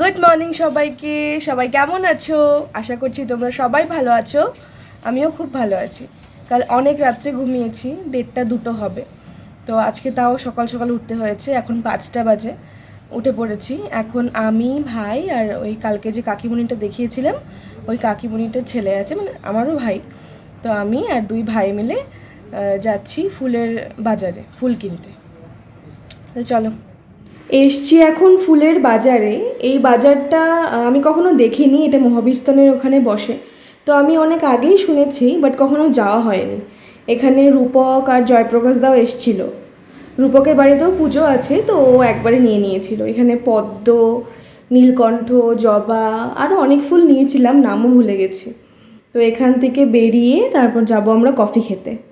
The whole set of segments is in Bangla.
গুড মর্নিং সবাইকে। সবাই কেমন আছো? আশা করছি তোমরা সবাই ভালো আছো। আমিও খুব ভালো আছি। কাল অনেক রাত্রে ঘুমিয়েছি, দেড়টা দুটো হবে। তো আজকে তাও সকাল সকাল উঠতে হয়েছে, এখন পাঁচটা বাজে, উঠে পড়েছি। এখন আমি, ভাই আর ওই কালকে যে কাকিমণিটা দেখিয়েছিলাম, ওই কাকিমণিটার ছেলে আছে মানে আমারও ভাই। তো আমি আর দুই ভাই মিলে যাচ্ছি ফুলের বাজারে, ফুল কিনতে। চলো। এসছি এখন ফুলের বাজারে। এই বাজারটা আমি কখনো দেখিনি, এটা মহাবিস্তানের ওখানে বসে। তো আমি অনেক আগেই শুনেছি বাট কখনো যাওয়া হয়নি। এখানে রূপক আর জয়প্রকাশ দাও এসছিল। রূপকের বাড়িতেও পুজো আছে, তো ও একবারে নিয়ে নিয়েছিল। এখানে পদ্ম, নীলকণ্ঠ, জবা আরও অনেক ফুল নিয়েছিলাম, নামও ভুলে গেছি। তো এখান থেকে বেরিয়ে তারপর যাব আমরা কফি খেতে।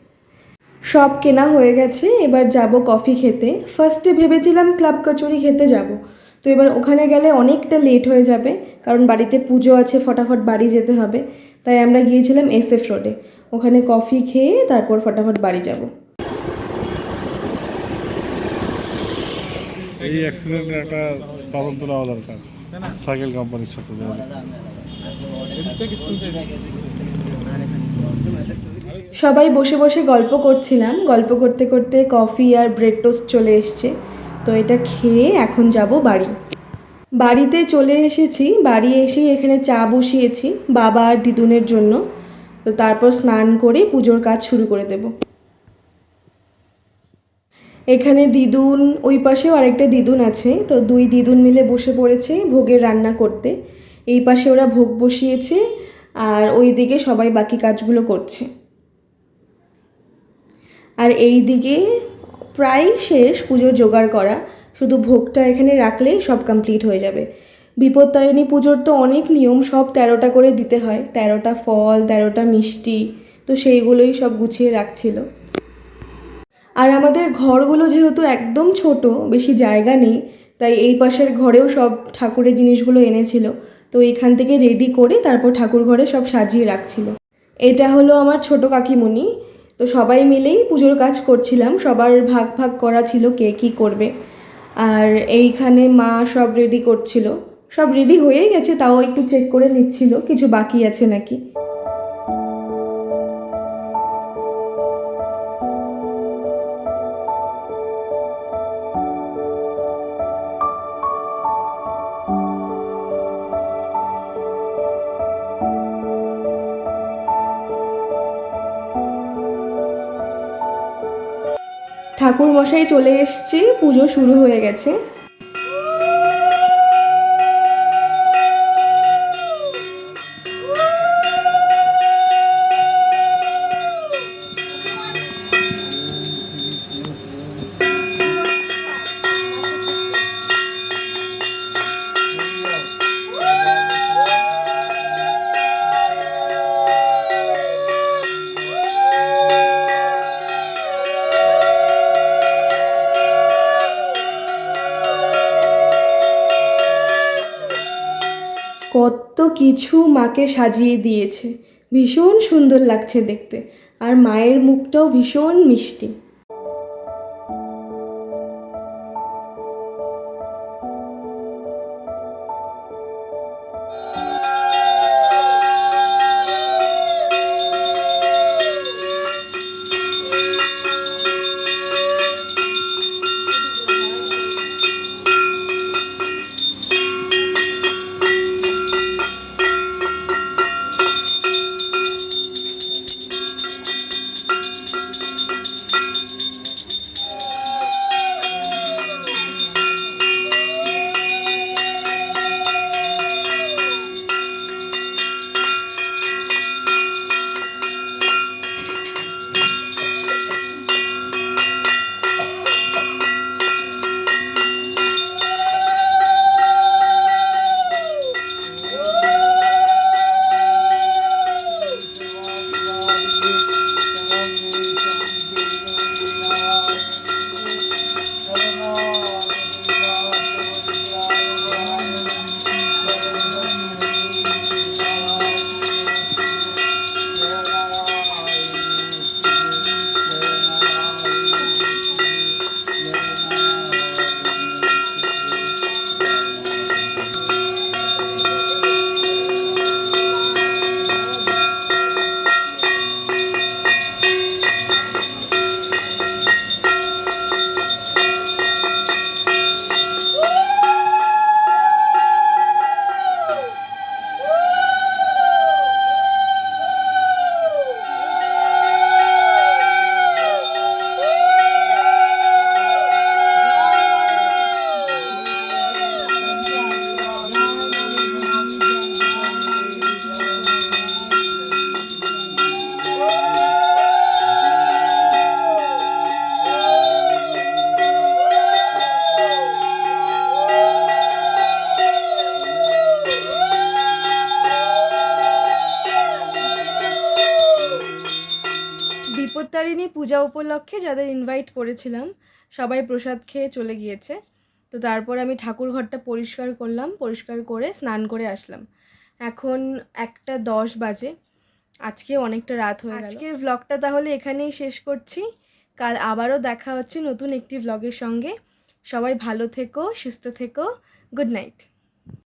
সব কেনা হয়ে গেছে, এবার যাব কফি খেতে। ফার্স্টে ভেবেছিলাম ক্লাব কচুরি খেতে যাব। তো এবার ওখানে গেলে অনেকটা লেট হয়ে যাবে, কারণ বাড়িতে পুজো আছে, ফটাফট বাড়ি যেতে হবে। তাই আমরা গিয়েছিলাম এস এফ রোডে ওখানে কফি খেয়ে তারপর ফটাফট বাড়ি যাব। এই অ্যাক্সিডেন্টের একটা তদন্ত নেওয়া দরকার সাইকেল কোম্পানির সাথে। সবাই বসে বসে গল্প করছিলাম। গল্প করতে করতে কফি আর ব্রেড টোস্ট চলে এসছে। তো এটা খেয়ে এখন যাব বাড়ি। বাড়িতে চলে এসেছি। বাড়ি এসে এখানে চা বসিয়েছি বাবা আর দিদুনের জন্য। তো তারপর স্নান করে পুজোর কাজ শুরু করে দেব। এখানে দিদুন, ওই পাশেও আরেকটা দিদুন আছে। তো দুই দিদুন মিলে বসে পড়েছে ভোগের রান্না করতে। এই পাশে ওরা ভোগ বসিয়েছে আর ওই দিকে সবাই বাকি কাজগুলো করছে। আর এই দিকে প্রায় শেষ পুজোর জোগাড় করা। শুধু ভোগটা এখানে রাখলে সব কমপ্লিট হয়ে যাবে। বিপত্তারিণী পুজোর তো অনেক নিয়ম, সব তেরোটা করে দিতে হয়। তেরোটা ফল, তেরোটা মিষ্টি, তো সেইগুলোই সব গুছিয়ে রাখছিল। আর আমাদের ঘরগুলো যেহেতু একদম ছোট, বেশি জায়গা নেই, তাই এই পাশের ঘরেও সব ঠাকুরের জিনিসগুলো এনেছিল। তো এইখান থেকে রেডি করে তারপর ঠাকুর ঘরে সব সাজিয়ে রাখছিল। এটা হলো আমার ছোট কাকিমণি। তো সবাই মিলেই পুজোর কাজ করছিলাম। সবার ভাগ ভাগ করা ছিল কে কী করবে। আর এইখানে মা সব রেডি করছিল। সব রেডি হয়ে গেছে, তাও একটু চেক করে নিচ্ছিল। কিছু বাকি আছে নাকি? ঠাকুর মশাই চলে এসছে পুজো শুরু হয়ে গেছে। কত কিছু মাকে সাজিয়ে দিয়েছে। ভীষণ সুন্দর লাগছে দেখতে। আর মায়ের মুখটাও ভীষণ মিষ্টি। পূজা উপলক্ষে যাদের ইনভাইট করেছিলাম, সবাই প্রসাদ খেয়ে চলে গিয়েছে। তো তারপর আমি ঠাকুর ঘরটা পরিষ্কার করলাম, পরিষ্কার করে স্নান করে আসলাম। এখন একটা দশ বাজে। আজকে অনেকটা রাত হয়ে আজকের ভ্লগটা তাহলে এখানেই শেষ করছি। কাল আবারও দেখা হচ্ছে নতুন একটি ভ্লগের সঙ্গে। সবাই ভালো থেকো, সুস্থ থেকো। Good night.